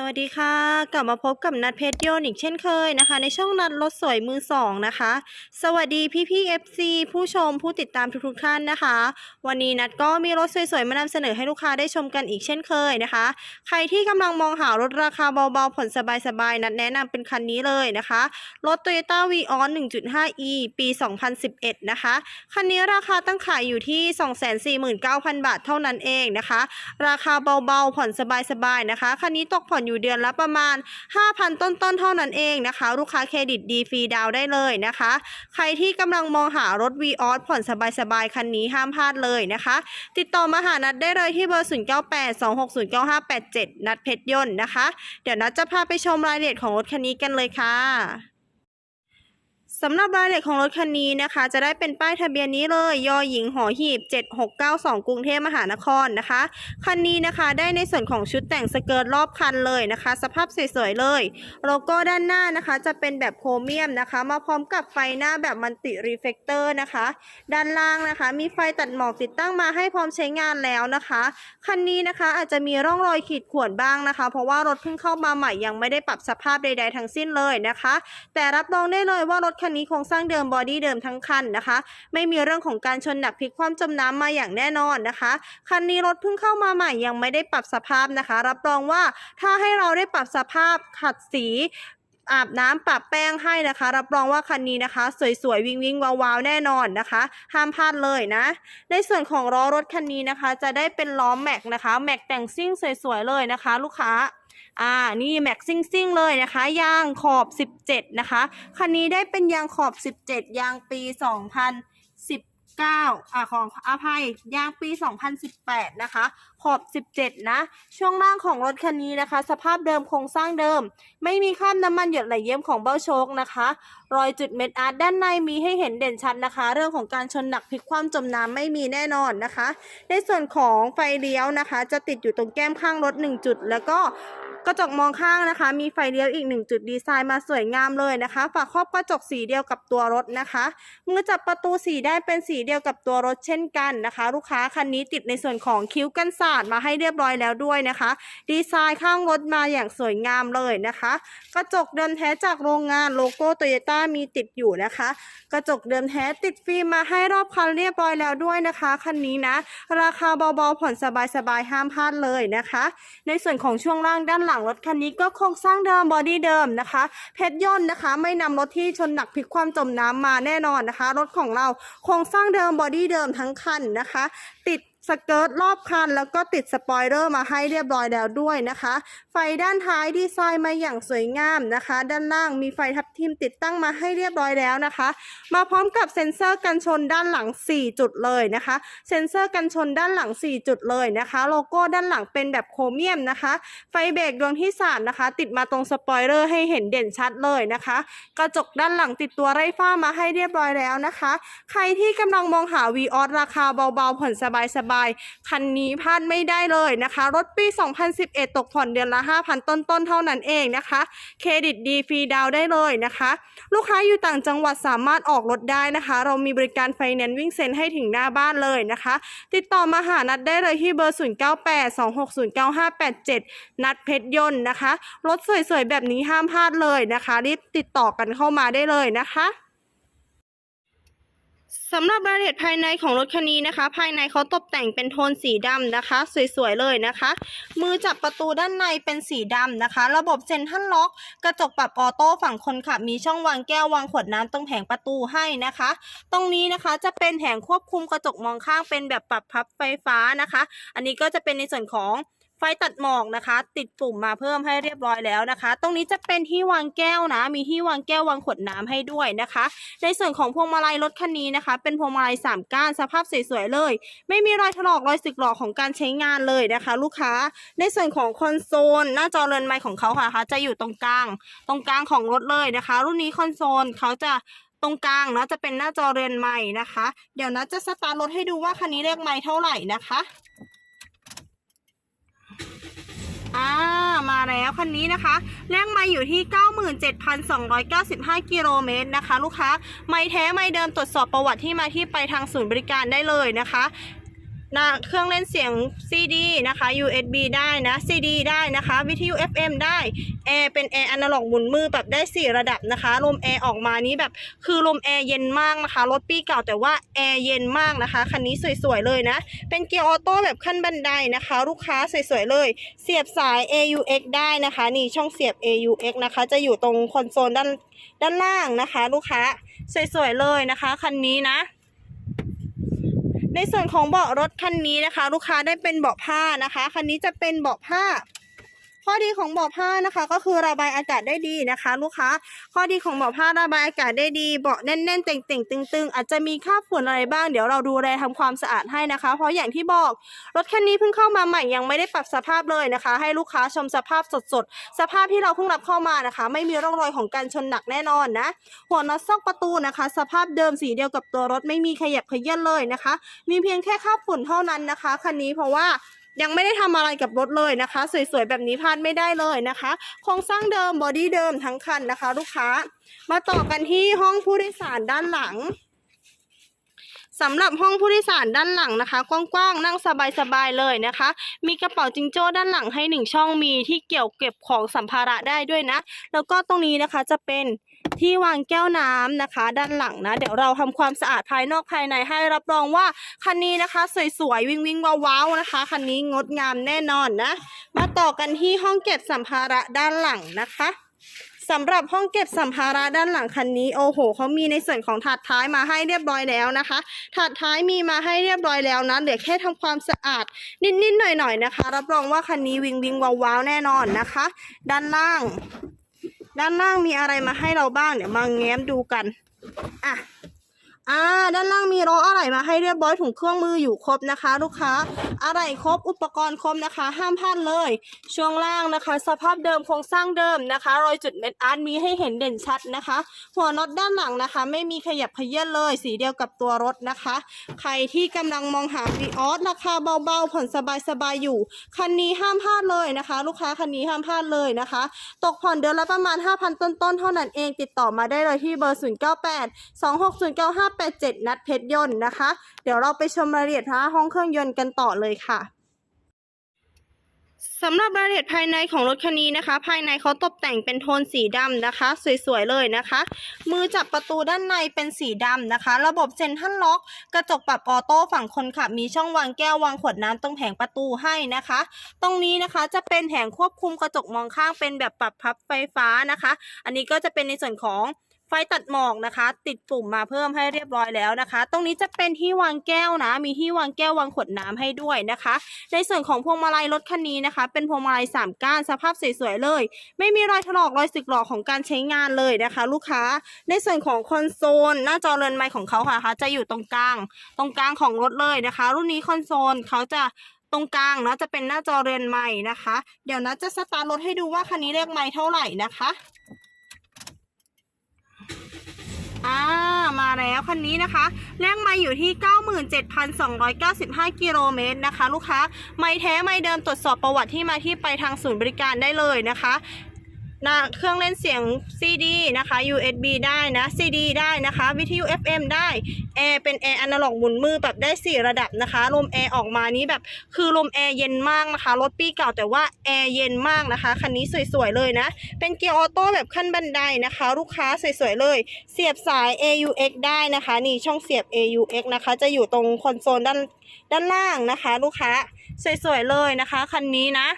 สวัสดีค่ะ กลับมาพบกับนัดเพชรโยนอีกเช่นเคยนะคะ ในช่องนัดรถสวยมือสองนะคะสวัสดีพี่พี่ๆ FC ผู้ชมผู้ติดตามทุกๆท่านนะคะ วันนี้นัดก็มีรถสวยๆมานำเสนอให้ลูกค้าได้ชมกันอีกเช่นเคยนะคะ ใครที่กำลังมองหารถราคาเบาๆผ่อนสบายๆ นัดแนะนำเป็นคันนี้เลยนะคะ รถ Toyota Vios 1.5e ปี 2011 นะคะ คันนี้ราคาตั้งขายอยู่ที่ 249,000 บาทเท่านั้นเองนะคะ ราคาเบาๆผ่อนสบายๆนะคะ คันนี้ตกผ่อนอยู่เดือนละประมาณ 5,000 ต้นๆเท่านั้นเองนะคะ ลูกค้าเครดิตดีฟรีดาวได้เลยนะคะใครที่กำลังมองหารถ v ีออสผ่อนสบายๆ คันนี้ห้ามพลาดเลยนะคะ ติดต่อมาหานัดได้เลยที่เบอร์ 0982609587 นัดเพชรยนต์นะคะ เดี๋ยวนัดจะพาไปชมรายละเอียดของรถคันนี้กันเลยค่ะ สำหรับรายละเอียดของรถคันนี้นะคะ จะได้เป็นป้ายทะเบียนนี้เลยยอหญิงหอหีบ 7692 กรุงเทพมหานครนะคะ คันนี้นะคะได้ในส่วนของชุดแต่งสเกิร์ตรอบคันเลยนะคะ สภาพสวยๆเลยโลโก้ด้านหน้านะคะ จะเป็นแบบโครเมียมนะคะ มาพร้อมกับไฟหน้าแบบมันติรีเฟกเตอร์นะคะ ด้านล่างนะคะ มีไฟตัดหมอกติดตั้งมาให้พร้อมใช้งานแล้วนะคะ คันนี้นะคะอาจจะมีร่องรอยขีดข่วนบ้างนะคะ เพราะว่ารถเพิ่งเข้ามาใหม่ยังไม่ได้ปรับสภาพใด ๆ ทั้งสิ้นเลยนะคะ แต่รับรองได้เลยว่ารถคันันนี้โครงสร้างเดิมบอดี้เดิมทั้งคันนะคะ ไม่มีเรื่องของการชนหนักพลิกคว่ำจมน้ำมาอย่างแน่นอนนะคะ คันนี้รถเพิ่งเข้ามาใหม่ยังไม่ได้ปรับสภาพนะคะ รับรองว่าถ้าให้เราได้ปรับสภาพขัดสีอาบน้ำปรับแป้งให้นะคะ รับรองว่าคันนี้นะคะ สวยๆ วิ่งวิ่งวาวๆ แน่นอนนะคะ ห้ามพลาดเลยนะ ในส่วนของล้อรถคันนี้นะคะ จะได้เป็นล้อแม็กนะคะ แม็กแต่งซิ่งสวยๆเลยนะคะ ลูกค้า อ่า นี่แม็กซิ่งซิ่งเลยนะคะ ยางขอบ 17 นะคะ คันนี้ได้เป็นยางขอบ 17 ยางปี2019อ่าของอภัยยางปี 2018 นะคะ ขอบ 17 นะ ช่วงล่างของรถคันนี้นะคะ สภาพเดิมโครงสร้างเดิม ไม่มีคราบน้ำมันหยดไหลเยี่ยมของเบ้าโชคนะคะ รอยจุดเม็ดอาร์ตด้านในมีให้เห็นเด่นชัดนะคะ เรื่องของการชนหนักพลิกคว่ำจมน้ำไม่มีแน่นอนนะคะ ในส่วนของไฟเลี้ยวนะคะ จะติดอยู่ตรงแก้มข้างรถ 1 จุด แล้วก็ กระจกมองข้างนะคะ มีไฟเลี้ยวอีก1จุดดีไซน์มาสวยงามเลยนะคะ ฝาครอบกระจกสีเดียวกับตัวรถนะคะมือจับประตูสีได้เป็นสีเดียวกับตัวรถเช่นกันนะคะ ลูกค้าคันนี้ติดในส่วนของคิ้วกันศาสตร์มาให้เรียบร้อยแล้วด้วยนะคะ ดีไซน์ข้างรถมาอย่างสวยงามเลยนะคะ กระจกเดิมแท้จากโรงงานโลโก้โตโยต้ามีติดอยู่นะคะ กระจกเดิมแท้ติดฟิล์มมาให้รอบคันเรียบร้อยแล้วด้วยนะคะคันนี้นะ ราคาเบาๆผ่อนสบายๆห้ามพลาดเลยนะคะ ในส่วนของช่วงล่างด้านหลังรถคันนี้ก็โครงสร้างเดิมบอดี้เดิมนะคะ เพชรย่นนะคะ ไม่นำรถที่ชนหนักพลิกความจมน้ำมาแน่นอนนะคะ รถของเราโครงสร้างเดิมบอดี้เดิมทั้งคันนะคะ ติด สเกิร์ตรอบคัน แล้วก็ติดสปอยเลอร์มาให้เรียบร้อยแล้วด้วยนะคะ ไฟด้านท้ายดีไซน์มาอย่างสวยงามนะคะ ด้านล่างมีไฟทับทิมติดตั้งมาให้เรียบร้อยแล้วนะคะ มาพร้อมกับเซ็นเซอร์กันชนด้านหลัง 4 จุดเลยนะคะ เซ็นเซอร์กันชนด้านหลัง 4 จุดเลยนะคะ โลโก้ด้านหลังเป็นแบบโครเมียมนะคะ ไฟเบรกดวงที่สามนะคะ ติดมาตรงสปอยเลอร์ให้เห็นเด่นชัดเลยนะคะ กระจกด้านหลังติดตัวไร้ฝ้ามาให้เรียบร้อยแล้วนะคะ ใครที่กำลังมองหา v ีออสราคาเบาๆผ่อนสบายๆคันนี้พลาดไม่ได้เลยนะคะ รถปี 2011 ตกผ่อนเดือนละ 5,000 ต้นๆ เท่านั้นเองนะคะ เครดิตดีฟรีดาวได้เลยนะคะ ลูกค้าอยู่ต่างจังหวัดสามารถออกรถได้นะคะ เรามีบริการไฟแนนซ์วิ่งเซ็นให้ถึงหน้าบ้านเลยนะคะ ติดต่อมาหานัดได้เลยที่เบอร์ 0982609587 นัดเพชรยนต์นะคะ รถสวยๆ แบบนี้ห้ามพลาดเลยนะคะ รีบติดต่อกันเข้ามาได้เลยนะคะ สำหรับรายละเอียดภายในของรถคันนี้นะคะ ภายในเขาตกแต่งเป็นโทนสีดำนะคะ สวยๆเลยนะคะ มือจับประตูด้านในเป็นสีดำนะคะ ระบบเซ็นทรัลล็อก กระจกปรับออโต้ฝั่งคนขับ มีช่องวางแก้ววางขวดน้ำตรงแผงประตูให้นะคะ ตรงนี้นะคะจะเป็นแผงควบคุมกระจกมองข้างเป็นแบบปรับพับไฟฟ้านะคะ อันนี้ก็จะเป็นในส่วนของ ไฟตัดหมอกนะคะ ติดปุ่มมาเพิ่มให้เรียบร้อยแล้วนะคะ ตรงนี้จะเป็นที่วางแก้วนะ มีที่วางแก้ววางขวดน้ำให้ด้วยนะคะ ในส่วนของพวงมาลัยรถคันนี้นะคะ เป็นพวงมาลัยสามก้านสภาพสวยๆเลย ไม่มีรอยถลอกรอยสึกหรอกของการใช้งานเลยนะคะ ลูกค้า ในส่วนของคอนโซลหน้าจอเรือนไม้ของเขาค่ะคะจะอยู่ตรงกลาง ตรงกลางของรถเลยนะคะ รุ่นนี้คอนโซลเขาจะตรงกลางนะจะเป็นหน้าจอเรือนไม้นะคะ เดี๋ยวนะจะสตาร์ทรถให้ดูว่าคันนี้เลขไม้เท่าไหร่นะคะ อ่ามาแล้วคันนี้นะคะแรงไม่อยู่ที่ 97,295 กิโลเมตรนะคะ ลูกค้า ไม่แท้ไม่เดิมตรวจสอบประวัติที่มาที่ไปทางศูนย์บริการได้เลยนะคะ นะเครื่องเล่นเสียง CD นะคะ USB ได้นะ CD ได้นะคะ วิทยุ FM ได้แอร์เป็นแอร์อนาล็อกหมุนมือแบบได้ 4 ระดับนะคะ ลมแอร์ออกมานี้แบบคือลมแอร์เย็นมากนะคะ รถปีเก่าแต่ว่าแอร์เย็นมากนะคะ คันนี้สวยๆเลยนะ เป็นเกียร์ออโต้แบบขั้นบันไดนะคะ ลูกค้าสวยๆเลย เสียบสาย AUX ได้นะคะ นี่ช่องเสียบ AUX นะคะ จะอยู่ตรงคอนโซลด้านด้านล่างนะคะ ลูกค้าสวยๆเลยนะคะ คันนี้นะ ในส่วนของเบาะรถคันนี้นะคะ ลูกค้าได้เป็นเบาะผ้านะคะ คันนี้จะเป็นเบาะผ้า ข้อดีของเบาะผ้านะคะ ก็คือระบายอากาศได้ดีนะคะ ลูกค้า ข้อดีของเบาะผ้าระบายอากาศได้ดีเบาะแน่นๆเต่งๆตึงๆ อาจจะมีคราบฝุ่นอะไรบ้างเดี๋ยวเราดูแลทำความสะอาดให้นะคะ เพราะอย่างที่บอกรถคันนี้เพิ่งเข้ามาใหม่ยังไม่ได้ปรับสภาพเลยนะคะ ให้ลูกค้าชมสภาพสดๆ สภาพที่เราเพิ่งรับเข้ามานะคะ ไม่มีร่องรอยของการชนหนักแน่นอนนะหัวน็อตซอกประตูนะคะ สภาพเดิมสีเดียวกับตัวรถไม่มีขยับขยื่นเลยนะคะ มีเพียงแค่คราบฝุ่นเท่านั้นนะคะคันนี้เพราะว่า ยังไม่ได้ทำอะไรกับรถเลยนะคะ สวยๆแบบนี้พลาดไม่ได้เลยนะคะ โครงสร้างเดิมบอดี้เดิมทั้งคันนะคะ ลูกค้า มาต่อกันที่ห้องผู้โดยสารด้านหลังสำหรับห้องผู้โดยสารด้านหลังนะคะ กว้างๆนั่งสบายๆเลยนะคะ มีกระเป๋าจิงโจ้ด้านหลังให้หนึ่งช่องมีที่เกี่ยวเก็บของสัมภาระได้ด้วยนะ แล้วก็ตรงนี้นะคะจะเป็น ที่วางแก้วน้ำนะคะ ด้านหลังนะ เดี๋ยวเราทำความสะอาดภายนอกภายในให้รับรองว่าคันนี้นะคะ สวยๆวิ่งๆว้าวๆนะคะ คันนี้งดงามแน่นอนนะ มาต่อกันที่ห้องเก็บสัมภาระด้านหลังนะคะสำหรับห้องเก็บสัมภาระด้านหลังคันนี้โอ้โหเขามีในส่วนของถาดท้ายมาให้เรียบร้อยแล้วนะคะถาดท้ายมีมาให้เรียบร้อยแล้วนะเหลือแค่ทำความสะอาด นิดๆหน่อยๆนะคะ รับรองว่าคันนี้วิงวิงว้าวๆแน่นอนนะคะ ด้านล่าง ด้านล่างมีอะไรมาให้เราบ้าง เดี๋ยวมาแง้มดูกัน อะ อ่าด้านล่างมีล้ออะไหล่มาให้เรียบร้อยถุงเครื่องมืออยู่ครบนะคะ ลูกค้าอะไหล่ครบอุปกรณ์ครบนะคะ ห้ามพลาดเลย ช่วงล่างนะคะ สภาพเดิมโครงสร้างเดิมนะคะ รอยจุดเม็ดอาร์ตมีให้เห็นเด่นชัดนะคะ หัวน็อตด้านหลังนะคะ ไม่มีขยับขยื่นเลย สีเดียวกับตัวรถนะคะ ใครที่กำลังมองหาวีออสราคาเบาๆผ่อนสบายๆอยู่ คันนี้ห้ามพลาดเลยนะคะ ลูกค้าคันนี้ห้ามพลาดเลยนะคะ ตกผ่อนเดือนละประมาณ 5,000 ต้นๆเท่านั้นเองติดต่อมาได้เลยที่เบอร์ 098 987 นัดเพชรยนต์นะคะ เดี๋ยวเราไปชมรายละเอียดท้าห้องเครื่องยนต์กันต่อเลยค่ะสำหรับรายละเอียดภายในของรถคันนี้นะคะ ภายในเขาตกแต่งเป็นโทนสีดำนะคะ สวยๆเลยนะคะ มือจับประตูด้านในเป็นสีดำนะคะ ระบบเซ็นทรัลล็อก กระจกปรับออโต้ฝั่งคนขับ มีช่องวางแก้ววางขวดน้ำตรงแผงประตูให้นะคะ ตรงนี้นะคะจะเป็นแผงควบคุมกระจกมองข้างเป็นแบบปรับพับไฟฟ้านะคะ อันนี้ก็จะเป็นในส่วนของ ไฟตัดหมอกนะคะ ติดปุ่มมาเพิ่มให้เรียบร้อยแล้วนะคะ ตรงนี้จะเป็นที่วางแก้วนะ มีที่วางแก้ววางขวดน้ำให้ด้วยนะคะ ในส่วนของพวงมาลัยรถคันนี้นะคะ เป็นพวงมาลัยสามก้านสภาพสวยๆเลย ไม่มีรอยถลอกรอยสึกหรอกของการใช้งานเลยนะคะ ลูกค้า ในส่วนของคอนโซลหน้าจอเรือนไม้ของเขาค่ะคะจะอยู่ตรงกลาง ตรงกลางของรถเลยนะคะ รุ่นนี้คอนโซลเขาจะตรงกลางนะจะเป็นหน้าจอเรือนไม้นะคะ เดี๋ยวนะจะสตาร์ทรถให้ดูว่าคันนี้เลขไม้เท่าไหร่นะคะ อ่ามาแล้วคันนี้นะคะแรงไม่อยู่ที่ 97,295 กิโลเมตรนะคะ ลูกค้า ไม่แท้ไม่เดิมตรวจสอบประวัติที่มาที่ไปทางศูนย์บริการได้เลยนะคะ นะเครื่องเล่นเสียง CD นะคะ USB ได้นะ CD ได้นะคะ วิทยุ FM ได้แอร์เป็นแอร์อนาล็อกหมุนมือแบบได้ 4 ระดับนะคะ ลมแอร์ออกมานี้แบบคือลมแอร์เย็นมากนะคะ รถปีเก่าแต่ว่าแอร์เย็นมากนะคะ คันนี้สวยๆเลยนะ เป็นเกียร์ออโต้แบบขั้นบันไดนะคะ ลูกค้าสวยๆเลย เสียบสาย AUX ได้นะคะ นี่ช่องเสียบ AUX นะคะ จะอยู่ตรงคอนโซลด้านด้านล่างนะคะ ลูกค้าสวยๆเลยนะคะ คันนี้นะ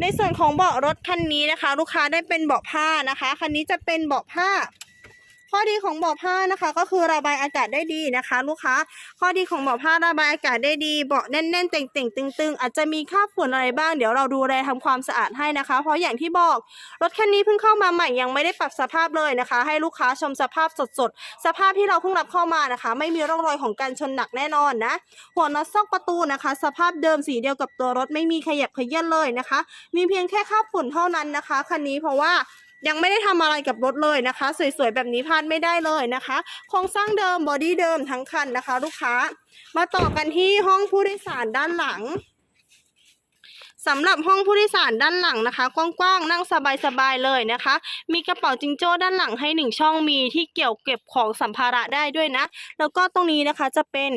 ในส่วนของเบาะรถคันนี้นะคะ ลูกค้าได้เป็นเบาะผ้านะคะ คันนี้จะเป็นเบาะผ้า ข้อดีของเบาะผ้านะคะ ก็คือระบายอากาศได้ดีนะคะ ลูกค้า ข้อดีของเบาะผ้าระบายอากาศได้ดีเบาะแน่นๆเต่งๆตึงๆ อาจจะมีคราบฝุ่นอะไรบ้างเดี๋ยวเราดูแลทำความสะอาดให้นะคะ เพราะอย่างที่บอกรถคันนี้เพิ่งเข้ามาใหม่ยังไม่ได้ปรับสภาพเลยนะคะ ให้ลูกค้าชมสภาพสดๆ สภาพที่เราเพิ่งรับเข้ามานะคะ ไม่มีร่องรอยของการชนหนักแน่นอนนะหัวน็อตซอกประตูนะคะ สภาพเดิมสีเดียวกับตัวรถไม่มีขยับขยื่นเลยนะคะ มีเพียงแค่คราบฝุ่นเท่านั้นนะคะคันนี้เพราะว่า ยังไม่ได้ทำอะไรกับรถเลยนะคะ สวยๆแบบนี้พลาดไม่ได้เลยนะคะ โครงสร้างเดิมบอดี้เดิมทั้งคันนะคะ ลูกค้า มาต่อกันที่ห้องผู้โดยสารด้านหลังสำหรับห้องผู้โดยสารด้านหลังนะคะ กว้างๆนั่งสบายๆเลยนะคะ มีกระเป๋าจิงโจ้ด้านหลังให้หนึ่งช่องมีที่เกี่ยวเก็บของสัมภาระได้ด้วยนะ แล้วก็ตรงนี้นะคะจะเป็น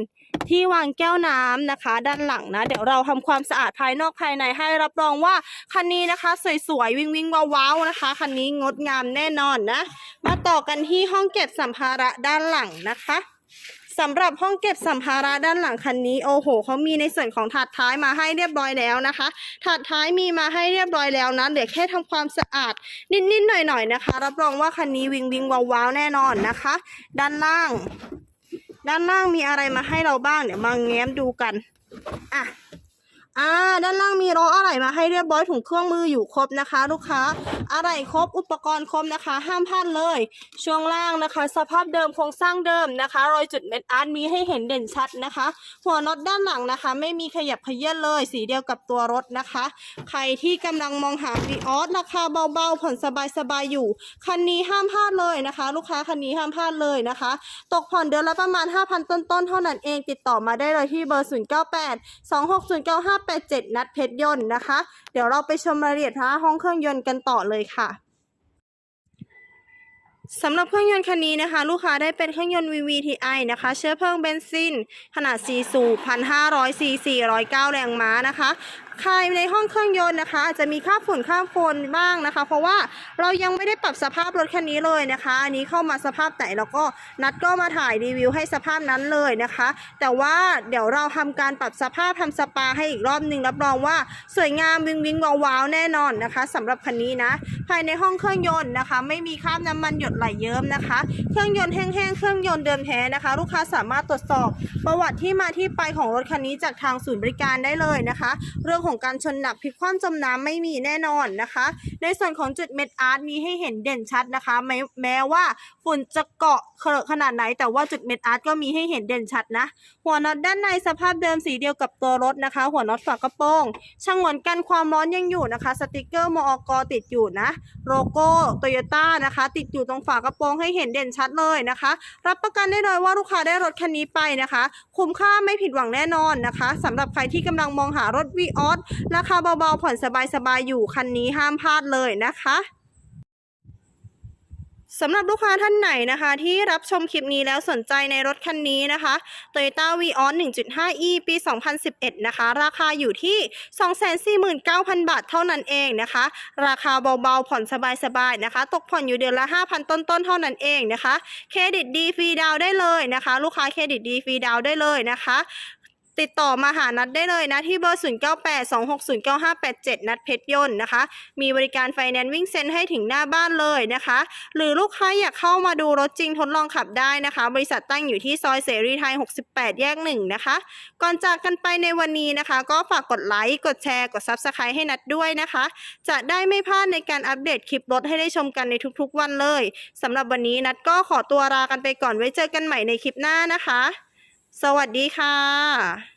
ที่วางแก้วน้ำนะคะ ด้านหลังนะ เดี๋ยวเราทำความสะอาดภายนอกภายในให้รับรองว่าคันนี้นะคะ สวยๆวิ่งวิ่งว้าวๆนะคะ คันนี้งดงามแน่นอนนะ มาต่อกันที่ห้องเก็บสัมภาระด้านหลังนะคะสำหรับห้องเก็บสัมภาระด้านหลังคันนี้โอ้โหเขามีในส่วนของถาดท้ายมาให้เรียบร้อยแล้วนะคะถาดท้ายมีมาให้เรียบร้อยแล้วนะเหลือแค่ทำความสะอาด นิดๆหน่อยๆนะคะ รับรองว่าคันนี้วิงวิงว้าวๆแน่นอนนะคะ ด้านล่าง ด้านล่างมีอะไรมาให้เราบ้าง เดี๋ยวมาแง้มดูกัน อะ อ่าด้านล่างมีล้ออะไรมาให้เรียบร้อยถุงเครื่องมืออยู่ครบนะคะ ลูกค้าอะไรครบอุปกรณ์ครบนะคะ ห้ามพลาดเลย ช่วงล่างนะคะ สภาพเดิมโครงสร้างเดิมนะคะ รอยจุดเม็ดอาร์ตมีให้เห็นเด่นชัดนะคะ หัวน็อตด้านหลังนะคะ ไม่มีขยับขยื้อนเลย สีเดียวกับตัวรถนะคะ ใครที่กำลังมองหาวีออสราคาเบาๆผ่อนสบายๆอยู่ คันนี้ห้ามพลาดเลยนะคะ ลูกค้าคันนี้ห้ามพลาดเลยนะคะ ตกผ่อนเดือนละประมาณ 5,000 ต้นๆเท่านั้นเองติดต่อมาได้เลยที่เบอร์ 098 987 นัดเพชรยนต์นะคะ เดี๋ยวเราไปชมรายละเอียดท้าห้องเครื่องยนต์กันต่อเลยค่ะสำหรับเครื่องยนต์คันนี้นะคะ ลูกค้าได้เป็นเครื่องยนต์ VVTi นะคะ เชื้อเพลิงเบนซิน ขนาด4สูบ1,500ซีซี109 แรงม้านะคะ ภายในห้องเครื่องยนต์นะคะ อาจจะมีค่าฝุ่นค่าโคลนบ้างนะคะ เพราะว่าเรายังไม่ได้ปรับสภาพรถคันนี้เลยนะคะ อันนี้เข้ามาสภาพไหนแล้วก็นัดก็มาถ่ายรีวิวให้สภาพนั้นเลยนะคะ แต่ว่าเดี๋ยวเราทำการปรับสภาพทำสปาให้อีกรอบหนึ่งรับรองว่าสวยงามวิงวิงว้าวๆแน่นอนนะคะสำหรับคันนี้นะ ภายในห้องเครื่องยนต์นะคะ ไม่มีคราบน้ำมันหยดไหลเยิ้มนะคะ เครื่องยนต์แห้งๆเครื่องยนต์เดิมแท้นะคะ ลูกค้าสามารถตรวจสอบ ประวัติที่มาที่ไปของรถคันนี้จากทางศูนย์บริการได้เลยนะคะ เรื่องของการชนหนักพลิกคว่ำจมน้ำไม่มีแน่นอนนะคะ ในส่วนของจุดเม็ดอาร์ตมีให้เห็นเด่นชัดนะคะแม้แม้ว่าฝุ่นจะเกาะเคอะขนาดไหน แต่ว่าจุดเม็ดอาร์ตก็มีให้เห็นเด่นชัดนะ หัวน็อตด้านในสภาพเดิมสีเดียวกับตัวรถนะคะ หัวน็อตฝากระโปรงช่างหวนกันความร้อนยังอยู่นะคะ สติกเกอร์มอกติดอยู่นะโลโก้โตโยต้านะคะ ติดอยู่ตรงฝากระโปรงให้เห็นเด่นชัดเลยนะคะ รับประกันได้เลยว่าลูกค้าได้รถคันนี้ไปนะคะ คุ้มค่าไม่ผิดหวังแน่นอนนะคะสำหรับใครที่กำลังมองหารถวีออสราคาเบาๆ ผ่อนสบายๆ อยู่คันนี้ห้ามพลาดเลยนะคะสำหรับลูกค้าท่านไหนนะคะ ที่รับชมคลิปนี้แล้วสนใจในรถคันนี้นะคะ Toyota Vios 1.5e ปี 2011 นะคะ ราคาอยู่ที่ 249,000 บาทเท่านั้นเองนะคะ ราคาเบาๆ ผ่อนสบายๆ นะคะ ตกผ่อนอยู่เดือนละ 5,000 ต้นๆ เท่านั้นเองนะคะ เครดิตดีฟรีดาวได้เลยนะคะ ลูกค้าเครดิตดีฟรีดาวได้เลยนะคะ ติดต่อมาหานัดได้เลยนะ ที่เบอร์ 0982609587 นัดเพชรยนต์นะคะ มีบริการไฟแนนซ์วิ่งเซ็นให้ถึงหน้าบ้านเลยนะคะ หรือลูกค้าอยากเข้ามาดูรถจริงทดลองขับได้นะคะ บริษัทตั้งอยู่ที่ซอยเสรีไทย 68 แยก 1 นะคะ ก่อนจากกันไปในวันนี้นะคะ ก็ฝากกดไลค์ กดแชร์ กด Subscribe ให้นัดด้วยนะคะ จะได้ไม่พลาดในการอัปเดตคลิปรถให้ได้ชมกันในทุกๆวันเลยสำหรับวันนี้นัดก็ขอตัวลากันไปก่อนไว้เจอกันใหม่ในคลิปหน้านะคะ สวัสดีค่ะ